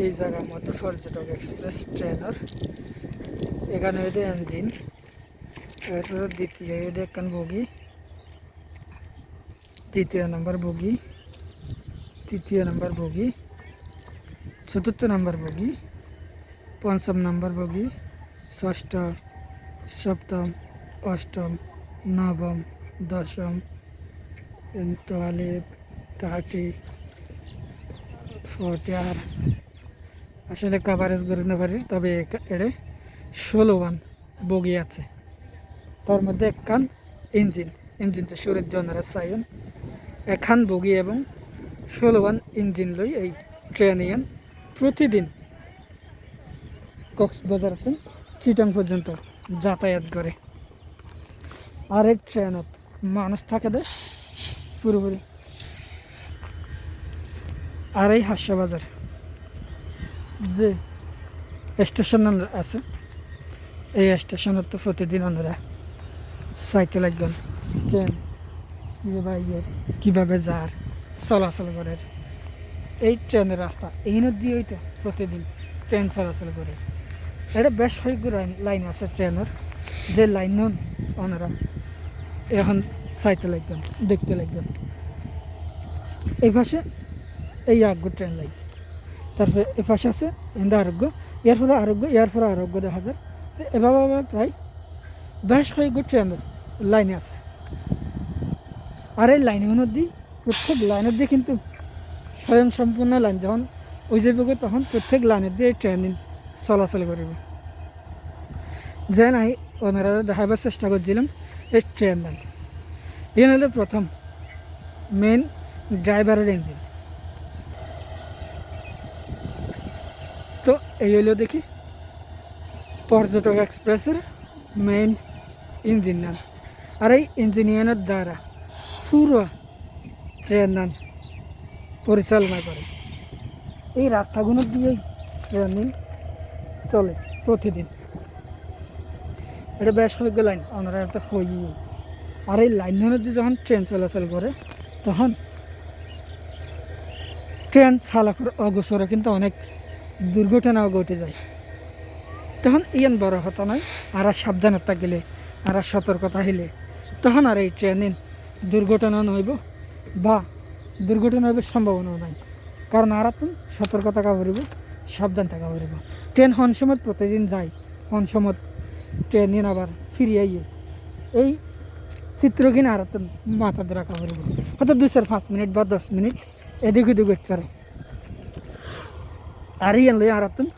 এই জায়গার মধ্যে পর্যটক এক্সপ্রেস ট্রেনার। এখানে এদের ইঞ্জিন এরপরে দ্বিতীয় এদের একখান বগি, তৃতীয় নম্বর বগি, তৃতীয় নম্বর বগি, চতুর্থ নম্বর বগি, পঞ্চম নম্বর বগি, ষষ্ঠ, সপ্তম, অষ্টম, নবম, দশম টুয়েলভ থার্টি, ফোর্টি আর আসলে কাভারেজ করে না তবে একা- এর ষোলো ওয়ান বগি আছে। তার মধ্যে একখান ইঞ্জিন, ইঞ্জিনটা সুরের জন্য চাইন এখান বগি এবং ষোলো ওয়ান ইঞ্জিন লই এই ট্রেন ইয়ান প্রতিদিন কক্সবাজার থেকে চিটাং পর্যন্ত যাতায়াত করে। আর এই ট্রেনত মানুষ থাকে দে পুরোপুরি। আর এই হাস্যবাজার যে স্টেশন আছে, এই স্টেশনত তো প্রতিদিন ওনারা সাইকেল একজন ট্রেন বাইরে কীভাবে যার, চলাচল করে। এই ট্রেনের রাস্তা এই দিয়ে তো প্রতিদিন ট্রেন চলাচল করে। এটা বেশ কয়েকগুলো লাইন আছে ট্রেনের, যে লাইন ওনারা এখন সাইতে লাগবেন দেখতে লাগবেন এই পাশে এই আরোগ্য ট্রেন লাইন। তারপরে এ পাশে আছে এন্দা আরোগ্য এর ফলে আরোগ্য এর ফলে আরোগ্য দেখা যায়। এভাবে এভাবে প্রায় বেশ কয়েকগুলো ট্রেনের লাইনে আছে। আর এই লাইনগুলোর দিয়ে প্রত্যেক লাইনের দিয়ে কিন্তু স্বয়ং সম্পূর্ণ লাইন, যখন ওই যাবে তখন প্রত্যেক লাইনের দিয়ে ট্রেন চলাচল করিব। যে নাই ওনারা দেখাবার চেষ্টা করছিলাম, এই ট্রেন লাইন। এই হলো প্রথম মেন ড্রাইভারের ইঞ্জিন তো এই হলো দেখি পর্যটক এক্সপ্রেসের মেইন ইঞ্জিন নাম আর এই ইঞ্জিনিয়ারের দ্বারা পুরো ট্রেন পরিচালনা করে। এই রাস্তাগুলো দিয়েই ট্রেন চলে প্রতিদিন। এটা বেশ কয়েক লাইন ওনারা একটা হই আর এই লাইনগুলো দিয়ে যখন ট্রেন চলাচল করে, তখন ট্রেন চালকের অগোচরে কিন্তু অনেক দুর্ঘটনাও ঘটে যায়। তখন ইয়ান বড় হতো নয় আর সাবধানতা গেলে আর সতর্কতা হইলে তখন আর এই ট্রেনের দুর্ঘটনা নইব বা দুর্ঘটনা হইবার সম্ভাবনাও নাই। কারণ আর তুমি সতর্ক থাকা পড়িব সাবধান থাকা পড়িব ট্রেন হন সময় প্রতিদিন যায়, হন সময় ট্রেন আবার ফিরে আইয়ে। এই চিত্র কিনে আর মাথা রাখা পড়িব হয়তো দুই চার পাঁচ মিনিট বা দশ মিনিট, এদিক ওদিক করতে পারে আর ইয়ান লই আর তুমি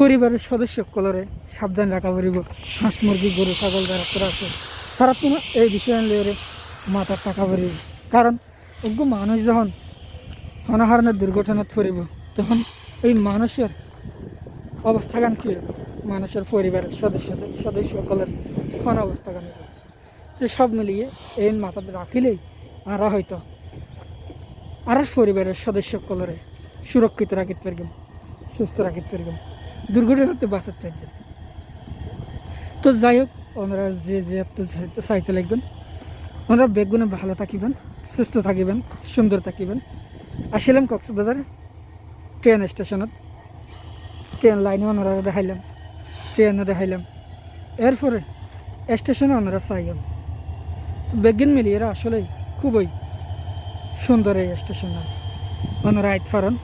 পরিবারের সদস্য কলরে সাবধান রাখা পড়িব হাঁস, মুরগি, গরু, ছাগল যারা তোরা আছে, তারা তোমার এই বিষয় লইরে মাথার টাকা পড়িব কারণ অজ্ঞ মানুষ যখন অনাহারণের দুর্ঘটনাত পড়িব তখন এই মানুষের অবস্থাগান কি? মানুষের পরিবারের সদস্য সদস্য সকলের কোন অবস্থাগান হইব? তো সব মিলিয়ে এই মাথাতে রাখিলেই আর হয়তো আর পরিবারের সদস্য সকলের সুরক্ষিত রাখিতে পারবেন সুস্থ রাখিতে পারবেন দুর্ঘটনাতে বাঁচাতে পারছেন তো যাই হোক, ওনারা যে যে চাইতে- লাগবেন ওনারা বেগুনে ভালো থাকিবেন, সুস্থ থাকিবেন, সুন্দর থাকিবেন। আসিলাম কক্সবাজার ট্রেন স্টেশনত। ট্রেন লাইনে ওনারা দেখাইলাম, ট্রেনও দেখাইলাম। এরপরে স্টেশনে ওনারা চাইলাম বেগিন মিলিয়ে এরা আসলেই খুবই সুন্দর এই স্টেশন ওনারা আইতে পারেন।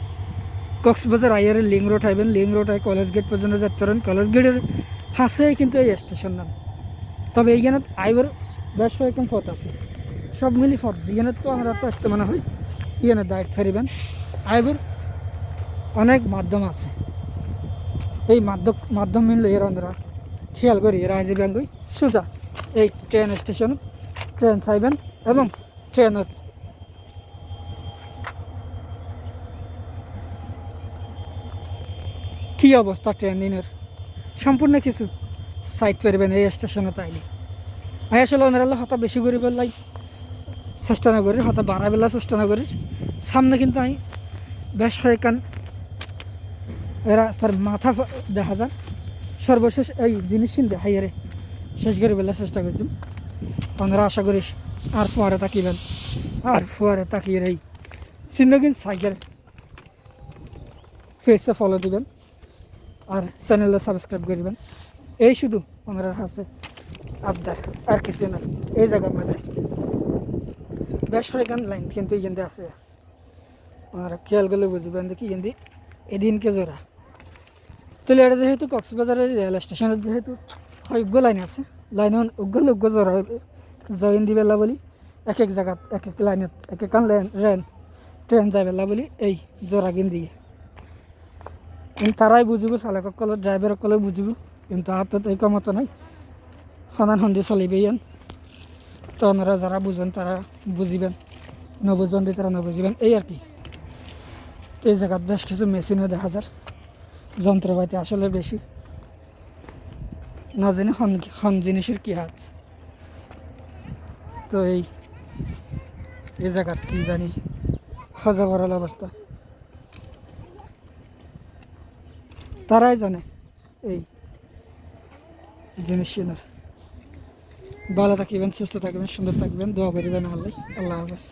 কক্সবাজার আইয়ার লিং রোড আইবেন লিং রোড আই কলেজ গেট পর্যন্ত যেতে পারেন কলেজ গেটের হাসেই কিন্তু এই স্টেশন নাম। তবে এইখানে আইবার বেশ কয়েকজন পথ আছে। সব মিলি পথ। যেখানে তো আমরা তো আসতে মনে হয় ইখানে দায়িত্ব হারিবেন আইবার অনেক মাধ্যম আছে। এই মাধ্যম মাধ্যম মিললে এর আমরা খেয়াল করি রাইজি ব্যাঙ্গই সোজা। এই ট্রেন স্টেশন, ট্রেন চাইবেন এবং ট্রেনত কি অবস্থা ট্রেনিংয়ের? সম্পূর্ণ কিছু সাইড পারবেন এই স্টেশনে তাইলে। আমি আসলে ওনারা হতা বেশি করে পেলাই চেষ্টা না করি হতা বাড়া বেলা চেষ্টা না করি সামনে কিন্তু আমি বেশ কয়েকখান রাস্তার মাথা দেখা যায়। সর্বশেষ এই জিনিস দেখাই রে শেষ করে বেলা চেষ্টা করছি ওনারা আশা করি আর ফুয়ারে তাকিবেন। আর ফুয়ারে তাকিয়ে এই চিহ্ন কিন্তু সাইকেল ফেসে ফলো দিবেন। আর চ্যানেলে সাবস্ক্রাইব করিবেন। এই শুধু ওনারা আছে আবদার, আর কিছু না। এই জায়গার মধ্যে বেশ কয়েকখান লাইন কিন্তু ইয়েন্দি আছে। ওনারা খেয়াল করলে বুঝবেন দেখি ইয়েন্দি এদিনকে জোড়া। তাহলে এটা যেহেতু কক্সবাজারের রেল স্টেশনের যেহেতু অজ্ঞ লাইন আছে, লাইন উগ্র উগ্র জোড়া জয়েন দিবেলা বলি, এক এক জায়গাত এক এক লাইনত এক এক লাইন রেন ট্রেন যাবেলা বলি, এই জোড়া দিয়ে। কিন্তু তারাই বুঝিব চালকসকলে ড্রাইভাৰসকলে বুজিব, কিন্তু হাতত এই কমত নাই। সমান সন্ধি চলিবে ইয়ান। তো ওনারা যারা বুঝেন তারা বুঝিবেন নবুজন দিয়ে তারা নবুঝিবেন এই আর কি। তো এই জায়গাত বেশ কিছু মেশিনও দেখা যায় যন্ত্রপাতি আসলে বেশি না জানি হন জিনিসের কি হাত। তো এই এই জায়গাত কি জানি ভরাল অবস্থা তারাই জানে। এই জিনিস ভালো থাকবেন, সুস্থ থাকবেন, সুন্দর থাকবেন, দোয়া করিবেন আল্লাহ। আল্লাহ হাফেজ।